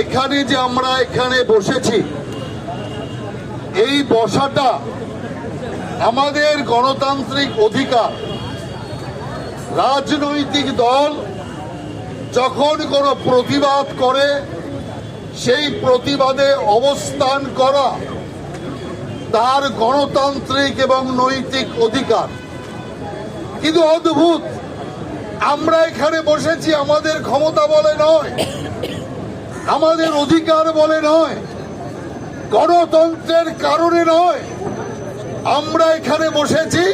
এখানে যে আমরা এখানে বসেছি, এই বসাটা আমাদের গণতান্ত্রিক অধিকার। রাজনৈতিক দল যখন কোনো প্রতিবাদ করে, সেই প্রতিবাদে অবস্থান করা তার গণতান্ত্রিক এবং নৈতিক অধিকার। কিন্তু অদ্ভুত, আমরা এখানে বসেছি, আমাদের ক্ষমতা বলে নয়। আমাদের অধিকার বলে নয়, গণতন্ত্রের কারণে নয়। আমরা এখানে বসেছি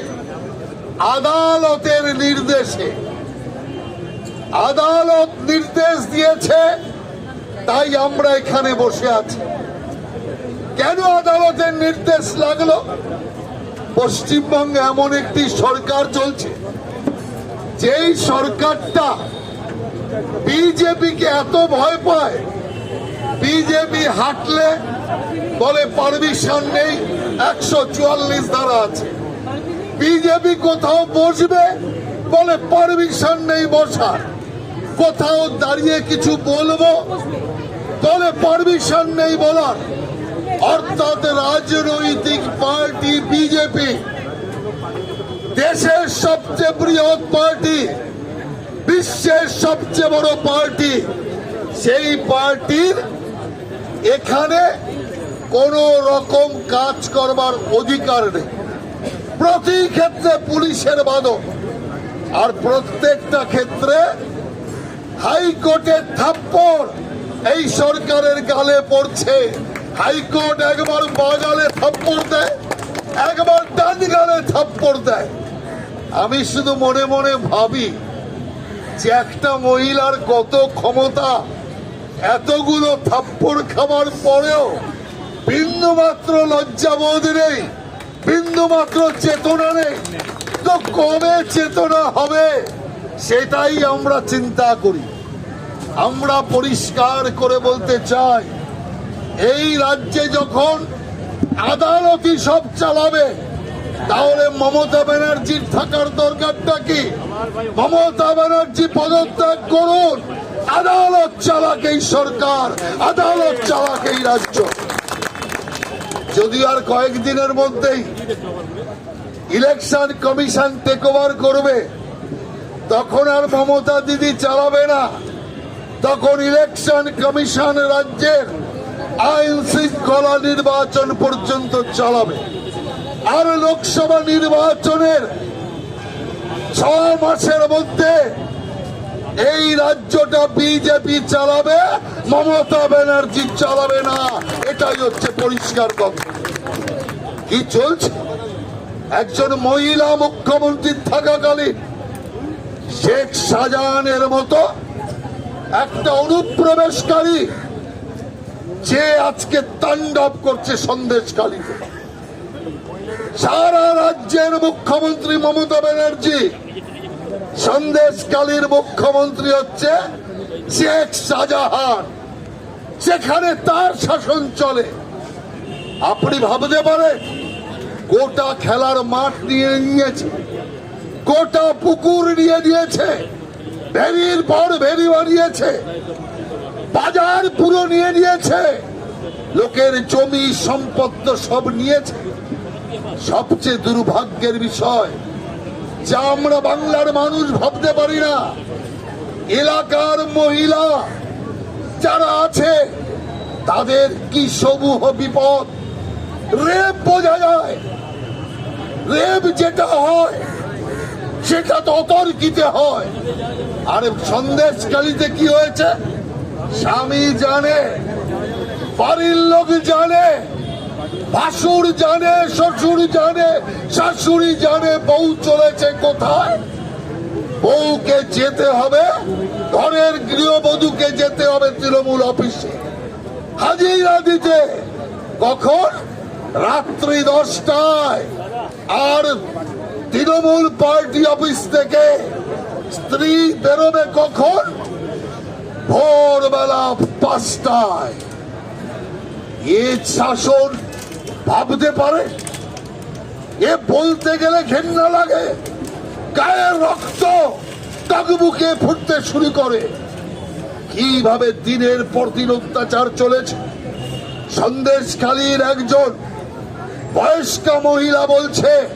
আদালতের নির্দেশে। আদালত নির্দেশ দিয়েছে, তাই আমরা এখানে বসে আছি। কেন আদালতের নির্দেশ লাগল? পশ্চিমবঙ্গে এমন একটি সরকার চলছে, যেই সরকারটা বিজেপিকে এত ভয় পায় বিজেপি হাঁটলে বলে পারমিশন নেই, একশো চুয়াল্লিশ ধারা আছে। বিজেপি কোথাও বসবে? বলে পারমিশন নেই বসার। কোথাও দাঁড়িয়ে কিছু বলব? বলে পারমিশন নেই বলার। অর্থাৎ রাজনৈতিক পার্টি বিজেপি। দেশের সবচেয়ে বৃহৎ পার্টি, বিশ্বের সবচেয়ে বড় পার্টি। সেই পার্টির এখানে কোন রকম কাজ করবার অধিকার নেই। প্রতি ক্ষেত্রে পুলিশের বাদক আর প্রত্যেকটা ক্ষেত্রে হাইকোর্টের থাপ্পড়। এই সরকারের গালে পড়ছে। হাইকোর্ট একবার বাগালে থাপ্পড় দেয়, একবার ডান গালে থাপ্পড় দেয়। আমি শুধু মনে মনে ভাবি যে একটা মহিলার কত ক্ষমতা এতগুলো থাপ্পড় খাবার পরেও বিন্দু মাত্র লজ্জাবোধ নেই বিন্দু মাত্র চেতনা নেই। তো কবে চেতনা হবে, সেটাই আমরা চিন্তা করি। আমরা পরিষ্কার করে বলতে চাই, এই রাজ্যে যখন আদালতই সব চালাবে, তাহলে মমতা ব্যানার্জির থাকার দরকারটা কি? মমতা ব্যানার্জি পদত্যাগ করুন। আদালত চালাক এই সরকার, আদালত চালাক এই রাজ্য। যদিও আর কয়েকদিনের মধ্যেই ইলেকশন কমিশন টেক ওভার করবে, তখন আর মমতা দিদি চালাবে না। তখন ইলেকশন কমিশন রাজ্যের আইন শৃঙ্খলা নির্বাচন পর্যন্ত চালাবে। আর লোকসভা নির্বাচনের ছ মাসের মধ্যে এই রাজ্যটা বিজেপি চালাবে, মমতা ব্যানার্জি চালাবে না। এটাই হচ্ছে পরিষ্কার কথা। কি চলছে? একজন মহিলা মুখ্যমন্ত্রী থাকাকালীন শেখ শাহজাহানের মতো একটা অনুপ্রবেশকারী যে আজকে তাণ্ডব করছে সন্দেশকালীতে সারা রাজ্যের মুখ্যমন্ত্রী মমতা ব্যানার্জি সন্দেশকালীর মুখ্যমন্ত্রী হচ্ছে শেখ শাহজাহান। সেখানে তার শাসন চলে। আপনি ভাবতে পারেন, গোটা খেলার মাঠ নিয়ে নিয়েছে, গোটা পুকুর নিয়ে নিয়েছে, ভেরির পর ভেরি বানিয়েছে, বাজার পুরো নিয়ে নিয়েছে, লোকের জমি সম্পদ সব নিয়েছে। সবচেয়ে দুর্ভাগ্যের বিষয় যা আমরা বাংলার মানুষ ভাবতে পারি না, এলাকার মহিলা যারা আছে, তাদের কি সমূহ বিপদ? রেপ বোঝা যায়। রেপ যেটা হয়, সেটা তো অতর্কিতে হয়। আর সন্দেশকালীতে কি হয়েছে? স্বামী জানে, বাড়ির লোক জানে। ভাসুর জানে, শ্বশুর জানে, শাশুড়ি জানে বউ চলেছে কোথায়? বউকে যেতে হবে, ঘরের গৃহবধূকে যেতে হবে তৃণমূল অফিসে। হাজিরা দিতে কখন? রাত্রি দশটায়। আর তৃণমূল পার্টি অফিস থেকে স্ত্রী বেরোবে কখন? ভোরবেলা পাঁচটায়। এ শাসন ভাবতে পারে? এ বলতে গেলে ঘেন্না লাগে। গায়ের রক্ত টকবুকে ফুটতে শুরু করে। কীভাবে দিনের পর দিন অত্যাচার চলেছে? সন্দেশখালীর একজন বয়স্কা মহিলা বলছে,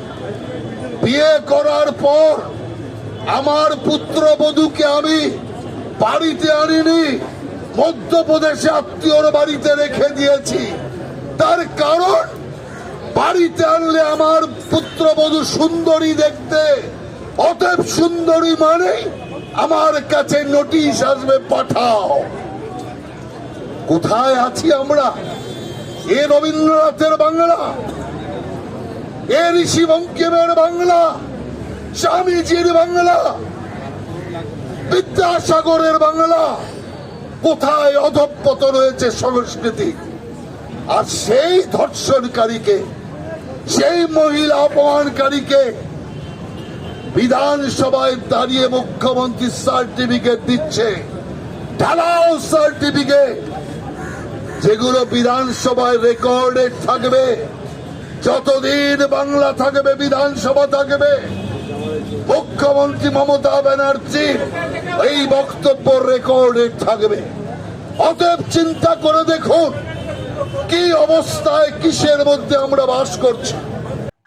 বিয়ে করার পর আমার পুত্রবধূকে আমি বাড়িতে আনিনি। মধ্যপ্রদেশে আত্মীয়র বাড়িতে রেখে দিয়েছি। তার কারণ, বাড়িতে আনলে আমার পুত্রবধূ সুন্দরী দেখতে, অতএব সুন্দরী মানে আমার কাছে নোটিশ আসবে, পাঠাও। কোথায় আছি আমরা? এ রবীন্দ্রনাথের বাংলা, এ ঋষি বঙ্কিমের বাংলা, স্বামীজির বাংলা, বিদ্যাসাগরের বাংলা, কোথায় অধপতন রয়েছে সংস্কৃতি? আর সেই ধর্ষণকারীকে, সেই মহিলা অপমানকারীকে বিধানসভায় দাঁড়িয়ে মুখ্যমন্ত্রী সার্টিফিকেট দিচ্ছে, ঢালাও সার্টিফিকেট, যেগুলো বিধানসভায় রেকর্ডেড থাকবে, যতদিন বাংলা থাকবে, বিধানসভা থাকবে। মুখ্যমন্ত্রী মমতা ব্যানার্জি এই বক্তব্য রেকর্ডে থাকবে। অতএব চিন্তা করে দেখুন কি অবস্থায়, কিসের মধ্যে আমরা বাস করছি?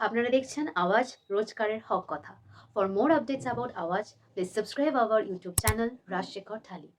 আপনারা দেখছেন আওয়াজ রোজকারের হক কথা। For more updates about Awaaz please subscribe our YouTube channel Rajshekhar Thali.